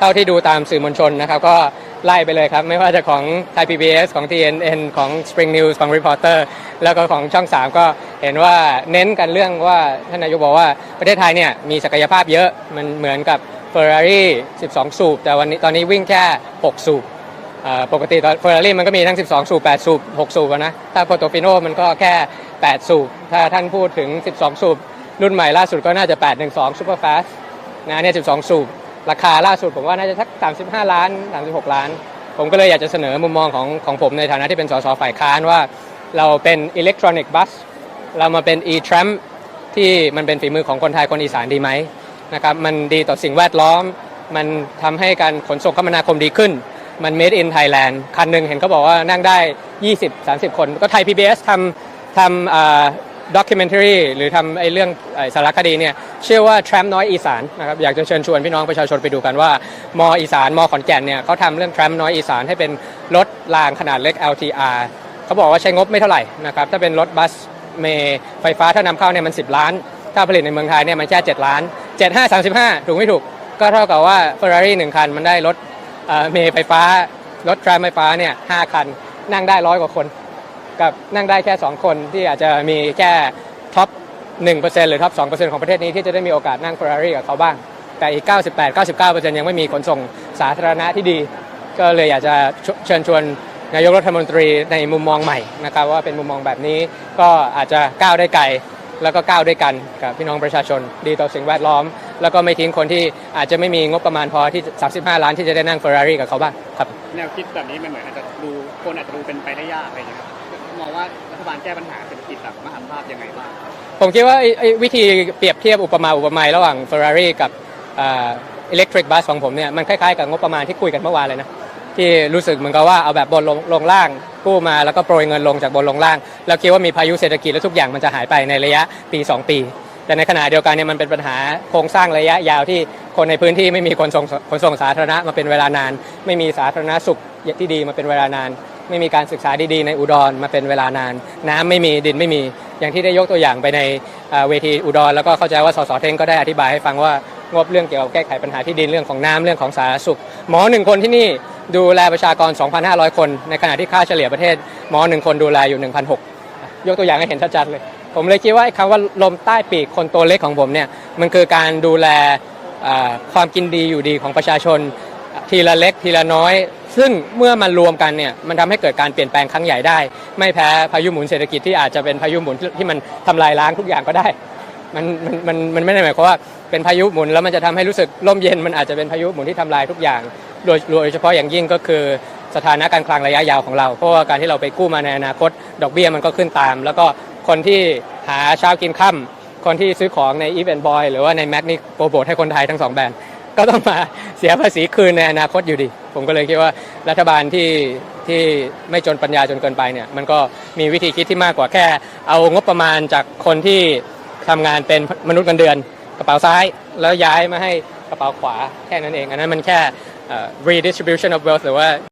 เท่าที่ดูตามสื่อมวลชนนะครับ ก็ไล่ไปเลยครับ ไม่ว่าจะของ Thai PBS ของ TNN ของ Spring News ของ Reporter แล้วก็ของช่อง 3 ก็เห็นว่าเน้นกันเรื่องว่าท่านนายกบอกว่าประเทศไทยเนี่ยมีศักยภาพเยอะมันเหมือนกับ Ferrari 12 สูบ แต่วันนี้ตอนนี้วิ่งแค่ 6 สูบปกติตอนเฟอร์รารี่มันก็มีทั้ง 12 สูบ 8 สูบ 6 สูบนะ ถ้าโปรโตฟิโนมันก็แค่ 8 สูบ ถ้าท่านพูดถึง 12 สูบ รุ่นใหม่ล่าสุดก็น่าจะ 812 Super Fast นะเนี่ย 12 สูบ ราคาล่าสุดผมว่าน่าจะสัก 35 ล้าน 36 ล้าน ผมก็เลยอยากจะเสนอมุมมองของของผมในฐานะที่เป็นสสฝ่ายค้านว่าเราเป็นอิเล็กทรอนิกส์บัสเรามาเป็น e-tram ที่มันเป็นฝีมือของคนไทยคนอีสานดีไหมนะครับมันดีต่อสิ่งแวดล้อม มันทำให้การขนส่งคมนาคมดีขึ้น มัน made in Thailand คันหนึ่งเห็นเขาบอกว่านั่งได้ 20-30 คน ก็ไทย PBS ทำทำ อ่า documentary หรือทำไอ้เรื่องไอ้สารคดีเนี่ยชื่อว่า tram น้อยอีสานนะครับอยากจะเชิญชวนพี่น้องประชาชนไปดูกันว่ามออีสานมอขอนแก่นเนี่ยเขาทำเรื่อง tram น้อยอีสานให้เป็นรถรางขนาดเล็ก LTR เขาบอกว่าใช้งบไม่เท่าไหร่นะครับถ้าเป็นรถบัสเมย์ไฟฟ้าถ้านำเข้าเนี่ยมัน 10 ล้าน ถ้าผลิตในเมืองไทยเนี่ยมันแค่7ล้าน 7 5 35 ถูกไม่ถูก ก็เท่ากับว่า Ferrari 1 คันมันได้รถเมย์ไฟฟ้ารถทรมไฟฟ้าเนี่ย5คันนั่งได้ร้อยกว่าคน กับนั่งได้แค่ 2 คนที่อาจจะมีแค่ท็อป 1%หรือท็อป 2%ของประเทศนี้ที่จะได้มีโอกาสนั่ง Ferrari กับเขาบ้าง แต่อีก 98 99%ยังไม่มีขนส่งสาธารณะที่ดี ก็เลยอยากจะเชิญชวนนายกรัฐมนตรีในมุมมองใหม่นะครับว่าเป็นมุมมองแบบนี้ก็อาจจะก้าวได้ไกลแล้วก็ก้าวด้วยกันกับพี่น้องประชาชนดีต่อสิ่งแวดล้อม แล้วก็ไม่ทิ้งคนที่อาจจะไม่มีงบประมาณพอที่ 35 ล้านที่จะได้นั่ง Ferrari กับเขาบ้างครับ แนวคิดแบบนี้มันเหมือนอาจจะดูคนอาจจะดูเป็นไปได้ยากอะไรอย่างเงี้ยครับ มองว่ารัฐบาลแก้ปัญหาเศรษฐกิจแบบมหาภาพยังไงบ้างผมคิดว่าไอ้ไอ้วิธีเปรียบเทียบอุปมาอุปไมยระหว่าง Ferrari กับอิเล็กทริกบัสของผมเนี่ยมันคล้ายๆกับงบประมาณที่คุยกันเมื่อวานเลยนะ ที่รู้สึกเหมือนกับว่าเอาแบบบนลงลงล่างกู้มาแล้วก็โปรยเงินลงจากบนลงล่าง แล้วคิดว่ามีพายุเศรษฐกิจแล้วทุกอย่างมันจะหายไปในระยะปี 2 ปี แต่ในขณะเดียวกันเนี่ยมันเป็นปัญหาโครงสร้างระยะยาวที่คนในพื้นที่ไม่มีขนส่งขนส่งสาธารณะมาเป็นเวลานาน ไม่มีสาธารณสุขที่ดีมาเป็นเวลานาน ไม่มีการศึกษาดีๆ ในอุดรมาเป็นเวลานาน น้ำไม่มีดินไม่มี อย่างที่ได้ยกตัวอย่างไปในเวทีอุดร แล้วก็เข้าใจว่าสสเทงก็ได้อธิบายให้ฟังว่างบเรื่องเกี่ยวกับแก้ไขปัญหาที่ดินเรื่องของน้ำเรื่องของสาธารณสุข หมอหนึ่งคนที่นี่ดูแลประชากร 2,500 คน ในขณะที่ค่าเฉลี่ยประเทศ หมอหนึ่งคนดูแลอยู่1,600ยกตัวอย่างให้เห็นชัดๆเลย ผมเลยคิดว่าคำว่าลมใต้ปีกคนตัวเล็กของผมเนี่ยมันคือการดูแลความกินดีอยู่ดีของประชาชนทีละเล็กทีละน้อย ซึ่งเมื่อมันรวมกันเนี่ยมันทำให้เกิดการเปลี่ยนแปลงครั้งใหญ่ได้ ไม่แพ้พายุหมุนเศรษฐกิจที่อาจจะเป็นพายุหมุนที่มันทำลายล้างทุกอย่างก็ได้มันมันมันมันไม่ได้หมายความว่าเป็นพายุหมุนแล้วมันจะทำให้รู้สึกร่มเย็นมันอาจจะเป็นพายุหมุนที่ทำลายทุกอย่าง โดยโดยเฉพาะอย่างยิ่งก็คือสถานะการคลังระยะยาวของเรา เพราะว่าการที่เราไปกู้มาในอนาคต ดอกเบี้ยมันก็ขึ้นตาม แล้วก็คนที่หาเช้ากินค่ำคนที่ซื้อของในอีเวนต์บอยหรือว่าในแม็กนี่โปรโมทให้คนไทยทั้งสองแบรนด์ ก็ต้องมาเสียภาษีคืนในอนาคตอยู่ดี ผมก็เลยคิดว่ารัฐบาลที่ที่ไม่จนปัญญาจนเกินไปเนี่ยมันก็มีวิธีคิดที่มากกว่าแค่ เอางบประมาณจากคนที่ทำงานเป็นมนุษย์เงินเดือน กระเป๋าซ้ายแล้วย้ายมาให้กระเป๋าขวาแค่นั้นเอง อันนั้นมันแค่เอ่อ redistribution of wealth หรือว่า